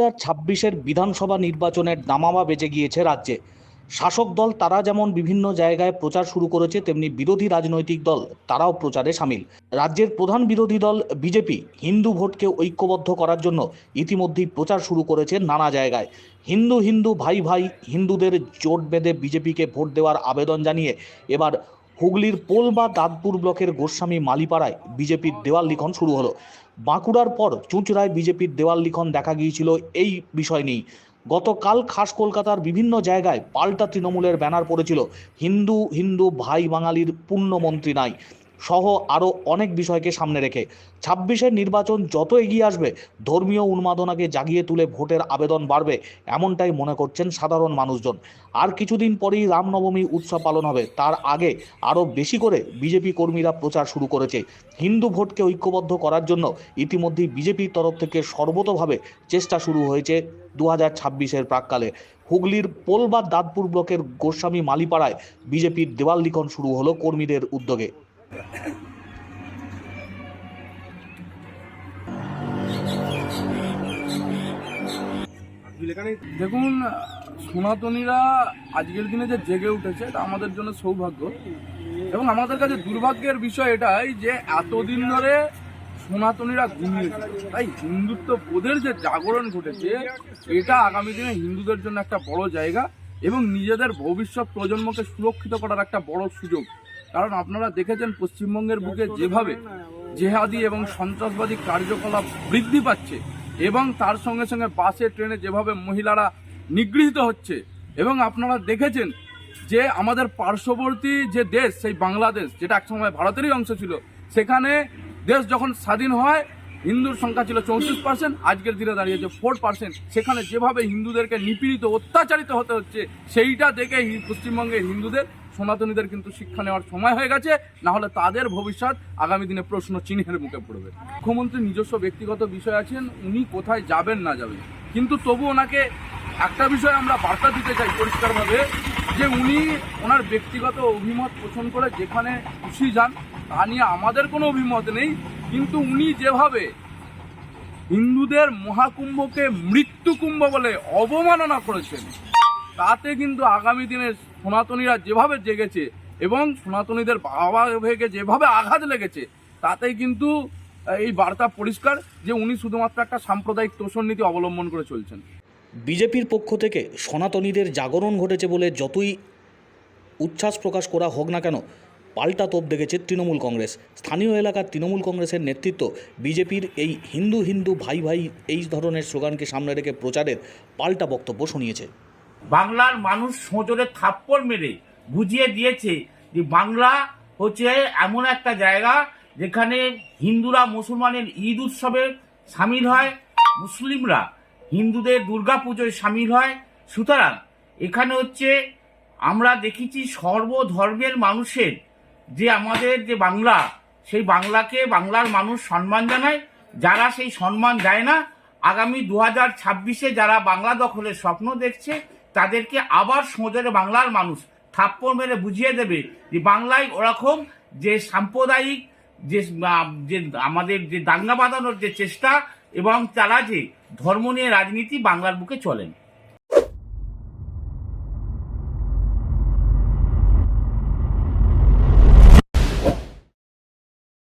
হাজার ছাব্বিশের বিধানসভা নির্বাচনের দামামা বেজে গিয়েছে রাজ্যে। শাসক দল তারা যেমন বিভিন্ন জায়গায় প্রচার শুরু করেছে, তেমনি বিরোধী রাজনৈতিক দল তারাও প্রচারে সামিল। রাজ্যের প্রধান বিরোধী দল বিজেপি হিন্দু ভোটকে ঐক্যবদ্ধ করার জন্য ইতিমধ্যেই প্রচার শুরু করেছে নানা জায়গায়। হিন্দু হিন্দু ভাই ভাই হিন্দুদের জোট বেঁধে বিজেপিকে ভোট দেওয়ার আবেদন জানিয়ে এবার হুগলির পোল বা দাঁতপুর ব্লকের গোস্বামী মালিপাড়ায় বিজেপির দেওয়াল লিখন শুরু হলো। বাঁকুড়ার পর চুঁচড়ায় বিজেপির দেওয়াল লিখন দেখা গিয়েছিল এই বিষয় নিয়েই। গতকাল খাস কলকাতার বিভিন্ন জায়গায় পাল্টা তৃণমূলের ব্যানার পড়েছিল। হিন্দু হিন্দু, ভাই বাঙালির পুণ্যমন্ত্রী নাই। সহ আরও অনেক বিষয়কে সামনে রেখে। ছাব্বিশের নির্বাচন যত এগিয়ে আসবে, ধর্মীয় উন্মাদনাকে জাগিয়ে তুলে ভোটের আবেদন বাড়বে, এমনটাই মনে করছেন সাধারণ মানুষজন। আর কিছুদিন পরেই রামনবমী উৎসব পালন হবে। তার আগে আরও বেশি করে বিজেপি কর্মীরা প্রচার শুরু করেছে। হিন্দু ভোটকে ঐক্যবদ্ধ করার জন্য ইতিমধ্যেই বিজেপির তরফ থেকে সর্বতভাবে চেষ্টা শুরু হয়েছে দু হাজার ছাব্বিশের প্রাককালে। হুগলির পোলবাদ দাঁতপুর ব্লকের গোস্বামী মালিপাড়ায় বিজেপির দেওয়াল লিখন শুরু হলো কর্মীদের উদ্যোগে। দেখুন, সনাতনীরা আজকের দিনে যে জেগে উঠেছে, এটা আমাদের জন্য সৌভাগ্য এবং আমাদের কাছে দুর্ভাগ্যের বিষয় এটাই যে এতদিন ধরে সনাতনীরা ঘুমিয়ে ছিল। তাই হিন্দুত্ব বোধের যে জাগরণ ঘটেছে, এটা আগামী দিনে হিন্দুদের জন্য একটা বড় জায়গা এবং নিজেদের ভবিষ্যৎ প্রজন্মকে সুরক্ষিত করার একটা বড় সুযোগ কারণ আপনারা দেখেছেন পশ্চিমবঙ্গের বুকে যেভাবে জেহাদি এবং সন্ত্রাসবাদী কার্যকলাপ বৃদ্ধি পাচ্ছে এবং তার সঙ্গে সঙ্গে বাসে, ট্রেনে যেভাবে মহিলারা নিগৃহীত হচ্ছে এবং আপনারা দেখেছেন যে আমাদের পার্শ্ববর্তী যে দেশ, সেই বাংলাদেশ, যেটা একসময় ভারতেরই অংশ ছিল, সেখানে দেশ যখন স্বাধীন হয়, হিন্দুর সংখ্যা ছিল চৌত্রিশ পার্সেন্ট আজকের দিনে দাঁড়িয়েছে ফোর পার্সেন্ট সেখানে যেভাবে হিন্দুদেরকে নিপীড়িত, অত্যাচারিত হতে হচ্ছে, সেইটা দেখে পশ্চিমবঙ্গের হিন্দুদের সনাতনীদের কিন্তু শিক্ষা নেওয়ার সময় হয়ে গেছে, না হলে তাদের ভবিষ্যৎ আগামী দিনে প্রশ্ন চিহ্নের মুখে পড়বে। মুখ্যমন্ত্রী নিজস্ব ব্যক্তিগত বিষয় আছেন, উনি কোথায় যাবেন না যাবেন। কিন্তু তবু ওনাকে একটা বিষয় আমরা বার্তা দিতে চাই পরিষ্কারভাবে, যে উনি ওনার ব্যক্তিগত অভিমত পোষণ করে যেখানে খুশি যান, তা নিয়ে আমাদের কোনো অভিমত নেই। কিন্তু উনি যেভাবে হিন্দুদের মহাকুম্ভকে মৃত্যুকুম্ভ বলে অবমাননা করেছেন তাতে কিন্তু আগামী দিনে সনাতনীরা যেভাবে জেগেছে এবং সনাতনীদের বাবা ভেগে যেভাবে আঘাত লেগেছে, তাতেই কিন্তু এই বার্তা পরিষ্কার যে উনি শুধুমাত্র একটা সাম্প্রদায়িক তোষণ নীতি অবলম্বন করে চলছেন। বিজেপির পক্ষ থেকে সনাতনীদের জাগরণ ঘটেছে বলে যতই উচ্ছ্বাস প্রকাশ করা হোক না কেন, পাল্টা তোপ দেখেছে তৃণমূল কংগ্রেস। স্থানীয় এলাকার তৃণমূল কংগ্রেসের নেতৃত্ব বিজেপির এই হিন্দু হিন্দু ভাই ভাই এই ধরনের স্লোগানকে সামনে রেখে প্রচারের পাল্টা বক্তব্য শুনিয়েছে। বাংলার মানুষ সোজরে থাপ্পড় মেরে বুঝিয়ে দিয়েছে যে বাংলা হচ্ছে এমন একটা জায়গা যেখানে হিন্দুরা মুসলমানের ঈদ উৎসবে সামিল হয়, মুসলিমরা হিন্দুদের দুর্গা পুজোয় সামিল হয়। সুতরাং এখানে হচ্ছে আমরা দেখেছি সর্বধর্মের মানুষের যে আমাদের যে বাংলা, সেই বাংলাকে বাংলার মানুষ সম্মান জানায়। যারা সেই সম্মান দেয় না, আগামী দু হাজার ছাব্বিশে যারা বাংলা দখলের স্বপ্ন দেখছে তাদেরকে আবার সোজরে বাংলার মানুষ থাপ্পড় মেরে বুঝিয়ে দেবে যে বাংলায় ওরকম যে সাম্প্রদায়িক যে যে আমাদের যে দাঙ্গা বাঁধানোর যে চেষ্টা এবং তারা যে ধর্ম নিয়ে রাজনীতি বাংলার বুকে চলেন।